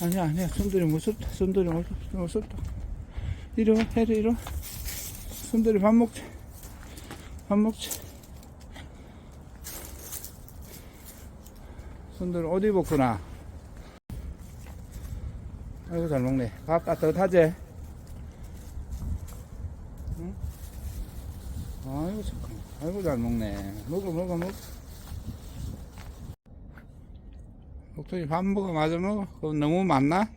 아니야, 아니야. 순돌이 무섭다. 순돌이 무섭다. 무섭다. 이리 와, 해리, 이리 와. 순돌이 밥 먹자. 밥 먹자. 순돌이 옷 입었구나. 아이고, 잘 먹네. 밥 따뜻하지? 응? 아이고, 잠깐. 아이고, 잘 먹네. 먹어, 먹어, 먹어. 먹어, 마저 먹어. 그럼 너무 많나?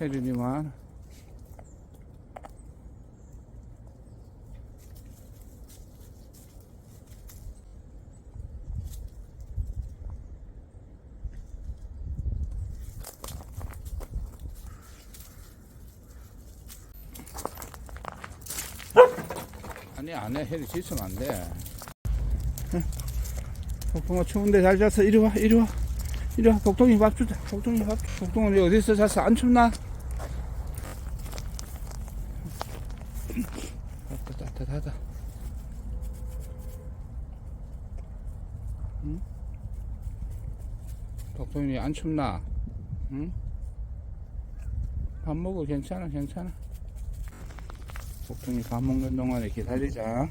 혜린이만. 아니 안해 혜리 지으면 안 돼 복동아 추운데 잘 잤어 이리 와 이리 와 이리 와 복동이 밥 주자 복동이 밥 줘. 복동은 여기 어디서 잤어 안 춥나? 밥도 따뜻하다 응? 복동이 안 춥나? 응? 밥 먹어 괜찮아 괜찮아 복동이 밥 먹는 동안에 기다리자.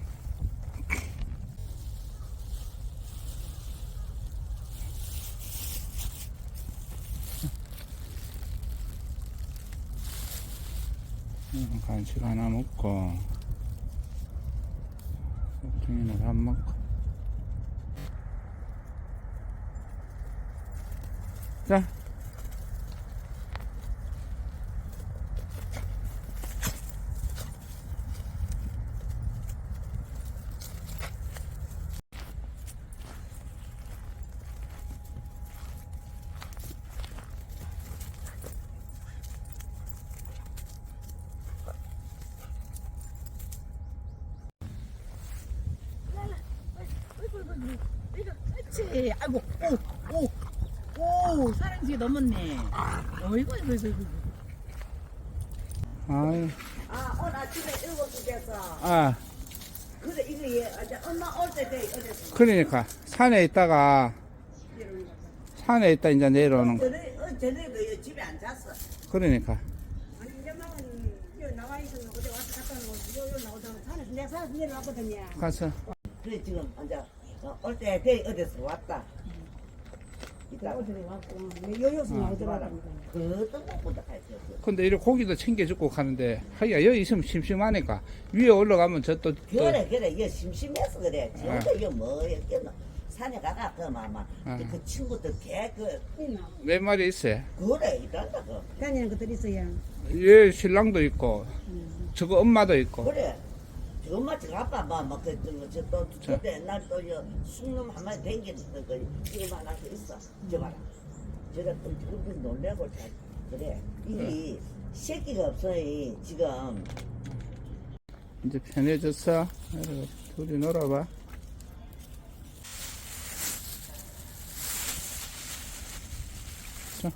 음, 간식 하나 먹고 복동이는 밥 먹고 자 그렇지. 아이고, 오, 오, 오, 사람 뒤에 넘었네. 어이구, 이거, 이거, 이거. 아이 아, 오늘 아침에 일곱 시 돼서. 아 그래, 이거 얘, 이제 엄마 올 때 돼, 어렸어. 그러니까 산에 있다가 산에 있다 이제 내려오는 거 전에, 어, 전에도 얘 집에 안 잤어. 그러니까 아니, 이제 막은, 여기 나와 있었는 어제 와서 갔다 오고, 요, 요 나오다가 산에, 내가 산에서 내려왔거든요. 가서 그래, 지금, 이제, 올때 돼, 어렸어, 왔다. 이따, 어디로 왔고, 요요수 나오더라고. 그 떡국보다 갈수 없어. 근데 이렇게 고기도 챙겨주고 가는데 하기야 여기 있으면 심심하니까 위에 올라가면 저또 그래, 그래, 얘 심심해서 그래. 지금도 이거 뭐, 이렇게, 산에 가가, 그, 마마. 아. 그 친구들 개, 그, 몇 마리 있어요 그래, 이런다, 그. 다니는 것들 있어요. 얘 신랑도 있고 저거 엄마도 있고 그래. 저 엄마 저 아빠 막막 그, 저, 저, 또, 자. 그때 옛날 또, 저, 숙놈 한 마리 댕기는 거, 지금 하나 더 있어. 저 봐라. 저래 또, 그렇게 놀래고 잘, 그래. 이 새끼가 없어, 이, 지금. 이제 편해졌어 둘이 놀아봐 자.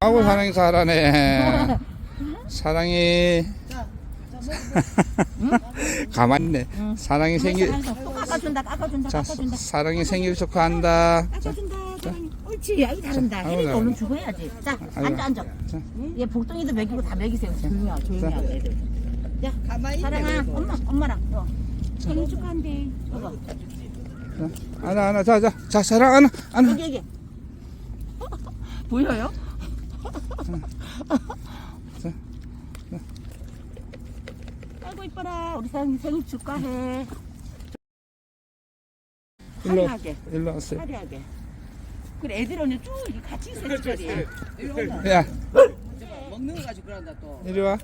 아고 사랑이 잘하네 사랑이 가만히 있네 사랑이 생일 또 깎아준다, 깎아준다, 자 깎아준다. 사랑이 생일 축하한다 자, 깎아준다, 사랑이. 옳지, 아이 혜리가 잘한다. 얼른 주고 해야지. 자, 아이고. 앉아, 앉아. 자. 얘 복덩이도 먹이고 다 먹이세요. 조용히 하고, 조용히 자. 하고, 애들. 야, 사랑아, 엄마, 엄마랑, 너. 생일 축하한대. 이거. 자, 하나 하나 자 자 자 사랑 하나 하나 여기, 여기. 보여요? 자. 아이고, 이뻐라. 우리 사랑이 생일 축하해. 일로 화려하게, 일로 왔어요 화려하게. 그래, 애들 오늘 쭉 같이 있어, 뒷자리에. 야 먹는 거 가지고 그런다 또. 이리 와